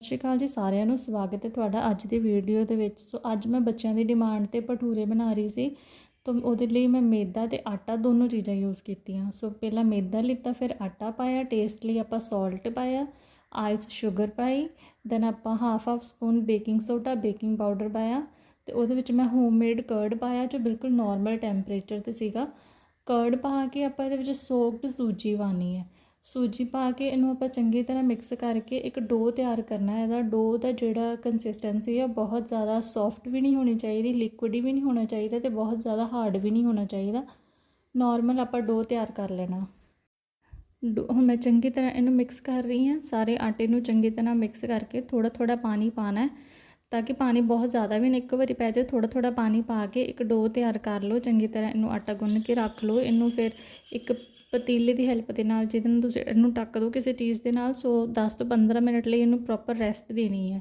ਸਤਿ ਸ਼੍ਰੀ ਅਕਾਲ ਜੀ ਸਾਰਿਆਂ ਨੂੰ ਸਵਾਗਤ ਹੈ ਤੁਹਾਡਾ ਅੱਜ ਦੀ ਵੀਡੀਓ ਦੇ ਵਿੱਚ। ਸੋ ਅੱਜ ਮੈਂ ਬੱਚਿਆਂ ਦੀ ਡਿਮਾਂਡ ਤੇ ਭਟੂਰੇ ਬਣਾ ਰਹੀ ਸੀ। ਤਾਂ ਉਹਦੇ ਲਈ ਮੈਂ ਮੈਦਾ ਤੇ ਆਟਾ ਦੋਨੋਂ ਚੀਜ਼ਾਂ ਯੂਜ਼ ਕੀਤੀਆਂ। ਸੋ ਪਹਿਲਾਂ ਮੈਦਾ ਲਿੱਤਾ, ਫਿਰ ਆਟਾ ਪਾਇਆ ਟੇਸਟ ਲਈ ਆਪਾਂ ਸਾਲਟ ਪਾਇਆ ਆਇਸ ਸ਼ੂਗਰ ਪਾਈ ਦੈਨ ਆਪਾਂ half half spoon baking soda baking powder ਪਾਇਆ। ਤੇ ਉਹਦੇ ਵਿੱਚ ਮੈਂ ਹੋਮਮੇਡ ਕਰਡ ਪਾਇਆ, ਜੋ ਬਿਲਕੁਲ ਨਾਰਮਲ ਟੈਂਪਰੇਚਰ ਤੇ ਸੀਗਾ। ਕਰਡ ਪਾ ਕੇ ਆਪਾਂ ਇਹਦੇ ਵਿੱਚ ਸੋਕਡ ਸੂਜੀ ਪਾਣੀ ਹੈ। ਸੂਜੀ ਪਾ ਕੇ ਇਹਨੂੰ ਆਪਾਂ ਚੰਗੀ ਤਰ੍ਹਾਂ ਮਿਕਸ ਕਰਕੇ ਇੱਕ ਡੋ ਤਿਆਰ ਕਰਨਾ ਹੈ। ਇਹਦਾ ਡੋ ਦਾ ਜਿਹੜਾ ਕੰਸਿਸਟੈਂਸੀ ਹੈ ਬਹੁਤ ਜ਼ਿਆਦਾ ਸੌਫਟ ਵੀ ਨਹੀਂ ਹੋਣੀ ਚਾਹੀਦੀ ਲਿਕੁਇਡ ਵੀ ਨਹੀਂ ਹੋਣਾ ਚਾਹੀਦਾ ਤੇ ਬਹੁਤ ਜ਼ਿਆਦਾ ਹਾਰਡ ਵੀ ਨਹੀਂ ਹੋਣਾ ਚਾਹੀਦਾ। ਨਾਰਮਲ ਆਪਾਂ ਡੋ ਤਿਆਰ ਕਰ ਲੈਣਾ। ਡੋ- ਹੁਣ ਮੈਂ ਚੰਗੀ ਤਰ੍ਹਾਂ ਇਹਨੂੰ ਮਿਕਸ ਕਰ ਰਹੀ ਹਾਂ। ਸਾਰੇ ਆਟੇ ਨੂੰ ਚੰਗੀ ਤਰ੍ਹਾਂ ਮਿਕਸ ਕਰਕੇ ਥੋੜਾ ਥੋੜਾ ਪਾਣੀ ਪਾਣਾ ਹੈ ਤਾਂ ਕਿ ਪਾਣੀ ਬਹੁਤ ਜ਼ਿਆਦਾ ਵੀ ਨਾ ਇੱਕ ਵਾਰੀ ਪੈ ਜਾਏ। ਥੋੜਾ ਥੋੜਾ ਪਾਣੀ ਪਾ ਕੇ ਇੱਕ ਡੋ ਤਿਆਰ ਕਰ ਲਓ। ਚੰਗੀ ਤਰ੍ਹਾਂ ਇਹਨੂੰ ਆਟਾ ਗੁੰਨ ਕੇ ਰੱਖ ਲਓ। ਇਹਨੂੰ ਫਿਰ ਇੱਕ ਪਤੀਲੇ ਦੀ ਹੈਲਪ ਦੇ ਨਾਲ ਜਿਹਦੇ ਨਾਲ ਤੁਸੀਂ ਇਹਨੂੰ ਟੱਕ ਦਿਓ ਕਿਸੇ ਚੀਜ਼ ਦੇ ਨਾਲ, ਸੋ 10 ਤੋਂ 15 ਮਿੰਟ ਲਈ ਇਹਨੂੰ ਪ੍ਰੋਪਰ ਰੈਸਟ ਦੇਣੀ ਹੈ।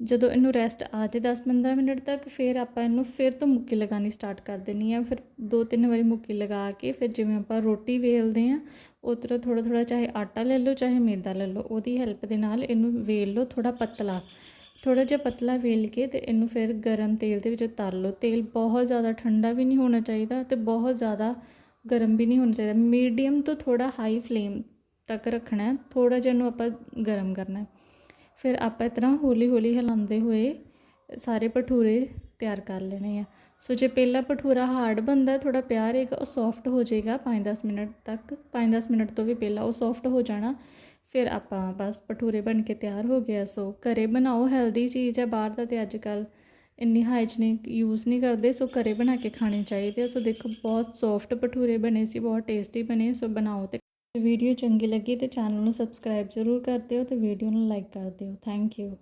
ਜਦੋਂ ਇਹਨੂੰ ਰੈਸਟ ਆ ਜਾਏ 10-15 ਮਿੰਟ ਤੱਕ, ਫਿਰ ਆਪਾਂ ਇਹਨੂੰ ਫਿਰ ਤੋਂ ਮੁੱਕੀ ਲਗਾਉਣੀ ਸਟਾਰਟ ਕਰ ਦੇਣੀ ਹੈ। ਫਿਰ ਦੋ ਤਿੰਨ ਵਾਰੀ ਮੁੱਕੀ ਲਗਾ ਕੇ ਫਿਰ ਜਿਵੇਂ ਆਪਾਂ ਰੋਟੀ ਵੇਲਦੇ ਹਾਂ ਉਸ ਤਰ੍ਹਾਂ ਥੋੜਾ ਥੋੜਾ ਚਾਹੇ ਆਟਾ ਲੈ ਲਓ, ਚਾਹੇ ਮੈਦਾ ਲੈ ਲਓ, ਉਹਦੀ ਹੈਲਪ ਦੇ ਨਾਲ ਇਹਨੂੰ ਵੇਲ ਲਓ ਥੋੜਾ ਪਤਲਾ। ਥੋੜਾ ਜਿਹਾ ਪਤਲਾ ਵੇਲ ਕੇ ਤੇ ਇਹਨੂੰ ਫਿਰ ਗਰਮ ਤੇਲ ਦੇ ਵਿੱਚ ਤਲ ਲਓ। ਤੇਲ ਬਹੁਤ ਜ਼ਿਆਦਾ ਠੰਡਾ ਵੀ ਨਹੀਂ ਹੋਣਾ ਚਾਹੀਦਾ ਤੇ ਬਹੁਤ ਜ਼ਿਆਦਾ ਗਰਮ ਵੀ ਨਹੀਂ ਹੋਣਾ ਚਾਹੀਦਾ। ਮੀਡੀਅਮ ਤੋਂ ਥੋੜਾ ਹਾਈ ਫਲੇਮ ਤੱਕ ਰੱਖਣਾ ਹੈ। ਥੋੜਾ ਜਿਹਾ ਇਹਨੂੰ ਆਪਾਂ ਗਰਮ ਕਰਨਾ ਫਿਰ ਆਪਾਂ ਇਸ ਤਰ੍ਹਾਂ ਹੌਲੀ ਹੌਲੀ ਹਿਲਾਉਂਦੇ ਹੋਏ ਸਾਰੇ ਭਟੂਰੇ ਤਿਆਰ ਕਰ ਲੈਣੇ ਆ। ਸੋ ਜੇ ਪਹਿਲਾ ਭਟੂਰਾ ਹਾਰਡ ਬੰਦਾ ਥੋੜਾ ਪਿਆ ਰਹੇਗਾ ਉਹ ਸੌਫਟ ਹੋ ਜਾਏਗਾ 5-10 ਮਿੰਟ ਤੱਕ। 5-10 ਮਿੰਟ ਤੋਂ ਵੀ ਪਹਿਲਾਂ ਉਹ ਸੌਫਟ ਹੋ ਜਾਣਾ। ਫਿਰ ਆਪਾਂ ਬਸ ਭਟੂਰੇ ਬਣ ਕੇ ਤਿਆਰ ਹੋ ਗਿਆ ਸੋ ਘਰੇ ਬਣਾਓ ਹੈਲਦੀ ਚੀਜ਼ ਹੈ ਬਾਹਰ ਦਾ ਤੇ ਅੱਜ ਕੱਲ੍ਹ ਇੰਨੀ ਹਾਈਜੀਨਿਕ ਯੂਜ਼ ਨਹੀਂ ਕਰਦੇ, ਸੋ ਘਰੇ ਬਣਾ ਕੇ ਖਾਣੇ ਚਾਹੀਦੇ ਆ। ਸੋ ਦੇਖੋ, ਬਹੁਤ ਸੌਫਟ ਭਟੂਰੇ ਬਣੇ ਸੀ, ਬਹੁਤ ਟੇਸਟੀ ਬਣੇ, ਸੋ ਬਣਾਓ ਤੇ ਵੀਡੀਓ ਚੰਗੀ ਲੱਗੀ ਤੇ ਚੈਨਲ ਨੂੰ ਸਬਸਕ੍ਰਾਈਬ ਜ਼ਰੂਰ ਕਰ ਦਿਓ ਤੇ ਵੀਡੀਓ ਨੂੰ ਲਾਈਕ ਕਰ ਦਿਓ। Thank you